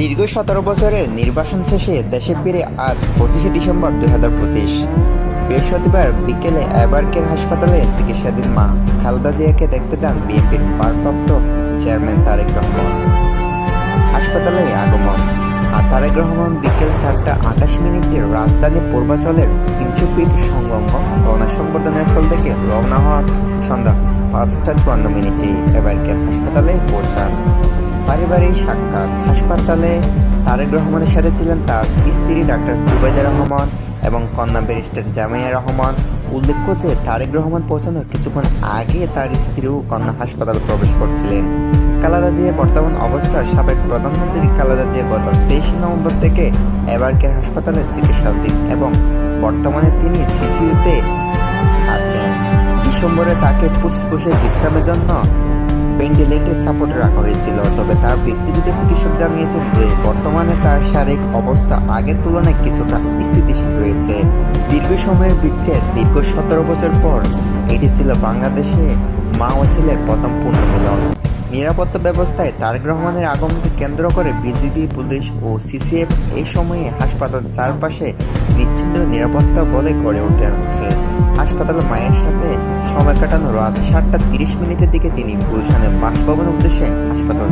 দীর্ঘ সতেরো বছরের নির্বাসন শেষে দেশে ফিরে আজ পঁচিশে ডিসেম্বর দুই হাজার পঁচিশ। বৃহস্পতিবার বিকেলে এবারকের হাসপাতালে চিকিৎসাধীন মা খালেদা জিয়াকে দেখতে যান বিএনপির ভারপ্রাপ্ত চেয়ারম্যান তারেক রহমান। হাসপাতালে আগমন। আর তারেক রহমান বিকেল চারটা আঠাশ মিনিটে রাজধানী পূর্বাচলের তিনশো ফিট সংলগ্ন গণসংবর্ধনা স্থল থেকে রওনা হওয়ার সন্ধ্যা পাঁচটা চুয়ান্ন মিনিটে এবারকের হাসপাতালে পৌঁছান। পারিবারিক সাক্ষাৎ। হাসপাতালে তারেক রহমানের সাথে ছিলেন তার স্ত্রী ডাক্তার জুবাইদা রহমান এবং কন্যা ব্যারিস্টার জামাইয়া রহমান। উল্লেখ্য যে তারেক রহমান পৌঁছানোর কিছুক্ষণ আগে তার স্ত্রী ও কন্যা হাসপাতালে প্রবেশ করছিলেন। খালেদা জিয়া বর্তমান অবস্থায় সাবেক প্রধানমন্ত্রী খালেদা জিয়া গত তেইশে নভেম্বর থেকে এবারকের হাসপাতালে চিকিৎসাধীন এবং বর্তমানে তিনি সিসিউতে আছেন। ডিসেম্বরে তাকে ফুসফুসে বিশ্রামের জন্য ভেন্টিলেটর সাপোর্টে রাখা হয়েছিল। তবে তার ব্যক্তিগত চিকিৎসক জানিয়েছেন যে, বর্তমানে তার শারীরিক অবস্থা আগের তুলনায় কিছুটা স্থিতিশীল রয়েছে। দীর্ঘ সময়ের বিচ্ছেদ, দীর্ঘ সতেরো বছর পর এটি ছিল বাংলাদেশে মা ও ছেলের প্রথম পুনর্মিলন। নিরাপত্তা ব্যবস্থায় তারেক রহমানের আগমনকে কেন্দ্র করে বিজিবি, পুলিশ ও সিসিএফ এই সময়ে হাসপাতাল চারপাশে নিচ্ছিন্ন নিরাপত্তা বলে গড়ে উঠে হচ্ছে হাসপাতালে মায়ের সাথে সময় কাটানো রাত সাতটা তিরিশ মিনিটের দিকে তিনি গুলশানের বাসভবনের উদ্দেশ্যে হাসপাতাল